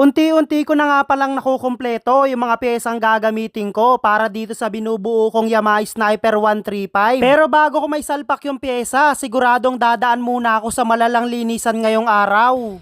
Unti-unti ko na nga palang nakukumpleto yung mga piyesang gagamitin ko para dito sa binubuo kong Yamaha Sniper 135. Pero bago ko may salpak yung pyesa, siguradong dadaan muna ako sa malalang linisan ngayong araw.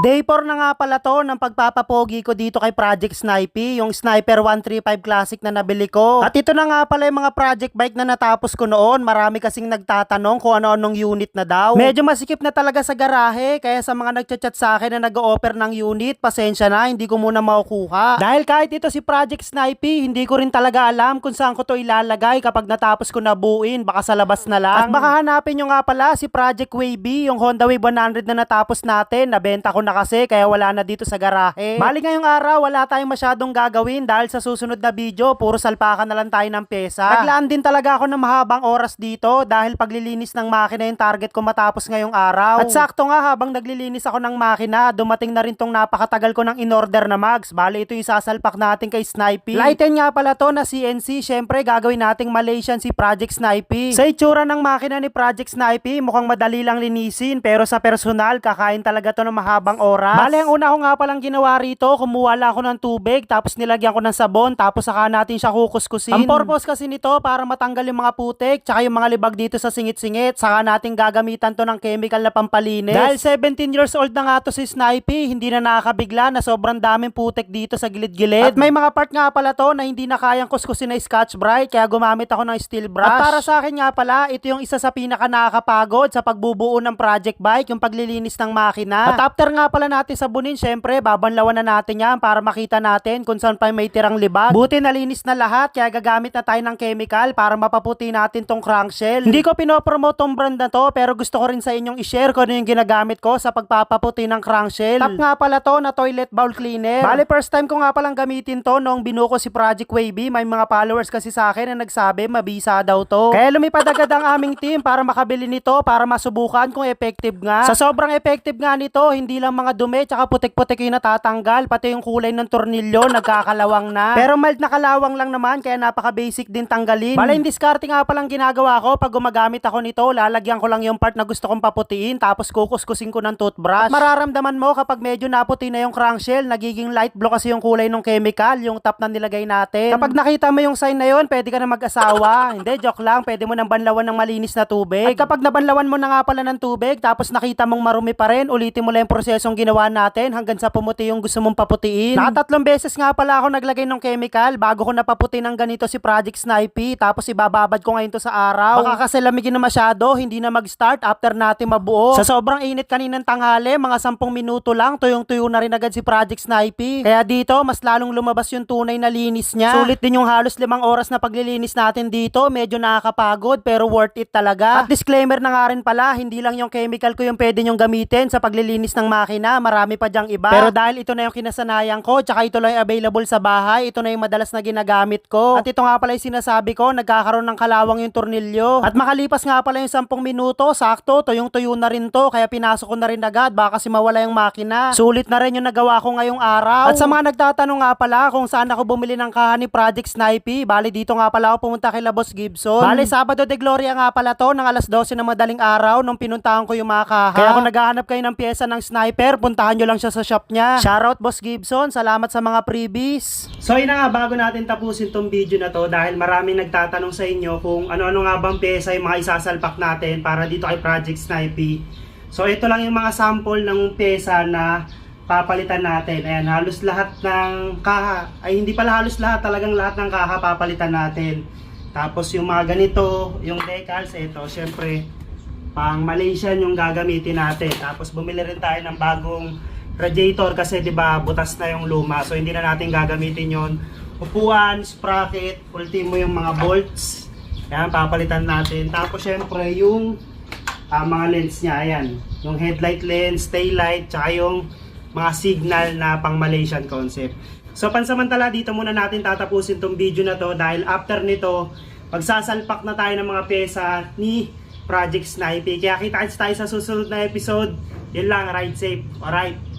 Day 4 na nga pala to ng pagpapapogi ko dito kay Project Snipey, yung Sniper 135 Classic na nabili ko. At ito na nga pala yung mga project bike na natapos ko noon. Marami kasing nagtatanong kung ano-anong unit na daw. Medyo masikip na talaga sa garahe, kaya sa mga nagchat-chat sa akin na nag-offer ng unit, pasensya na, hindi ko muna makukuha. Dahil kahit ito si Project Snipey, hindi ko rin talaga alam kung saan ko to ilalagay kapag natapos ko nabuin, baka sa labas na lang. At baka hanapin nyo nga pala si Project Wavy, yung Honda Wave 100 na natapos natin, nabenta ko na kasi kaya wala na dito sa garahe. Bali ngayong araw, wala tayong masyadong gagawin dahil sa susunod na video, puro salpakan na lang tayo ng pesa. Naglaan din talaga ako ng mahabang oras dito dahil paglilinis ng makina yung target ko matapos ngayong araw. At sakto nga habang naglilinis ako ng makina, dumating na rin tong napakatagal ko ng in-order na mags. Bali ito yung sasalpak natin kay Snipey. Lighten nga pala to na CNC, syempre gagawin nating Malaysian si Project Snipey. Sa itsura ng makina ni Project Snipey, mukhang madali lang linisin pero sa personal, kakain talaga to ng mahabang oras. Bale, ang una ko nga palang ginawa rito, kumuha lang ako ng tubig, tapos nilagyan ko ng sabon, tapos saka natin siya kukuskusin. Ang purpose kasi nito, para matanggal yung mga putik, tsaka yung mga libag dito sa singit-singit, saka natin gagamitan to ng chemical na pampalinis. Dahil 17 years old na nga to si Snipey, hindi na nakakabigla na sobrang daming putik dito sa gilid-gilid. At may mga part nga pala to na hindi na kayang kuskusin na Scotch Brite, kaya gumamit ako ng steel brush. At para sa akin nga pala, ito yung isa sa pinaka nakakapagod sa pagbubuo ng project bike, yung paglilinis ng makina. At after nga pala natin sabunin, syempre, babanlawan na natin yan para makita natin kung saan pa may tirang libag. Buti nalinis na lahat, kaya gagamit na tayo ng chemical para mapaputi natin tong crankshell. Hindi ko pinopromote tong brand na to, pero gusto ko rin sa inyong i-share kung ano yung ginagamit ko sa pagpapaputi ng crankshell. Tap nga pala to na toilet bowl cleaner. Bale, first time ko nga palang gamitin to nung binuo ko si Project Wavy. May mga followers kasi sa akin na nagsabi mabisa daw to. Kaya lumipad agad ang aming team para makabili nito para masubukan kung effective nga. Sa sobrang effective nga nito, hindi lang mga dumi tsaka putik-putik yung natatanggal, pati yung kulay ng tornilyo nagkakalawang na. Pero mild na kalawang lang naman kaya napaka-basic din tanggalin. Bale, yung discarte nga palang ginagawa ko pag gumagamit ako nito, lalagyan ko lang yung part na gusto kong paputiin tapos kukuskusin ko ng toothbrush. At mararamdaman mo kapag medyo naputi na yung crankshell, nagiging light blue kasi yung kulay ng chemical, yung top na nilagay natin. Kapag nakita mo yung sign na yun, pwede ka na mag-asawa. Hindi, joke lang, pwede mo nang banlawan ng malinis na tubig. At kapag nabanlawan mo na nga pala ng tubig, tapos nakita mong marumi pa rin, ulitin mo lang yung prosesong ginawa natin hanggang sa pumuti yung gusto mong paputiin. Nakatatlong beses nga pala ako naglagay ng chemical bago ko napaputi ng ganito si Project Snipey, tapos ibababad ko ngayon to sa araw. Baka kasi lamigin na masyado, hindi na mag-start after natin mabuo. Sa sobrang init kaninang tanghali, mga 10 minuto lang, tuyong-tuyo na rin agad si Project Snipey. Kaya dito, mas lalong lumabas yung tunay na linis niya. Sulit din yung halos limang oras na paglilinis natin dito, medyo nakakapagod pero worth it talaga. At disclaimer na nga rin pala, hindi lang yung chemical ko yung pwede nyong gamitin sa paglilinis ng makina, marami pa dyang iba. Pero dahil ito na yung kinasanayan ko, tsaka ito lang yung available sa bahay, ito na yung madalas na ginagamit ko. At ito nga pala yung sinasabi ko, nagkakaroon ng kalawang yung tornilyo. At makalipas nga pala yung 10 minuto, sakto, tuyong-tuyo na rin to, kaya pinasok ko na rin agad, baka kasi mawala yung makina. Sulit na rin yung nagawa ko ngayong araw. At sa mga nagtatanong nga pala kung saan ako bumili ng kaha ni Project Snipey, bali dito nga pala ako pumunta kay Labos Gibson. Bali Sabado de Gloria nga pala to, ng alas 12 ng madaling araw nung pinuntahan ko yung mga kaha. Kaya kung naghahanap kayo ng pyesa ng sniper, puntahan nyo lang siya sa shop niya. Shoutout Boss Gibson, salamat sa mga freebies. So yun na nga, bago natin tapusin tong video na to, dahil maraming nagtatanong sa inyo kung ano-ano nga bang pyesa yung mga isasalpak natin para dito kay Project Snipey. So ito lang yung mga sample ng pyesa na papalitan natin. Ayan, halos lahat ng kaha, ay hindi pala halos lahat, talagang lahat ng kaha papalitan natin. Tapos yung mga ganito, yung decals, ito, syempre, pang Malaysian yung gagamitin natin. Tapos bumili rin tayo ng bagong radiator kasi 'di ba butas na yung luma. So hindi na natin gagamitin 'yon. Upuan, sprocket, ultimo yung mga bolts. Ayan, papalitan natin. Tapos syempre yung ah, mga lens niya, ayan. Yung headlight lens, tail light, tsaka yung mga signal na pang Malaysian concept. So pansamantala dito muna natin tatapusin tong video na to dahil after nito magsasalpak na tayo ng mga pyesa ni Project Snipey. Kaya kita tayo sa susunod na episode. Yun lang, ride safe. Alright.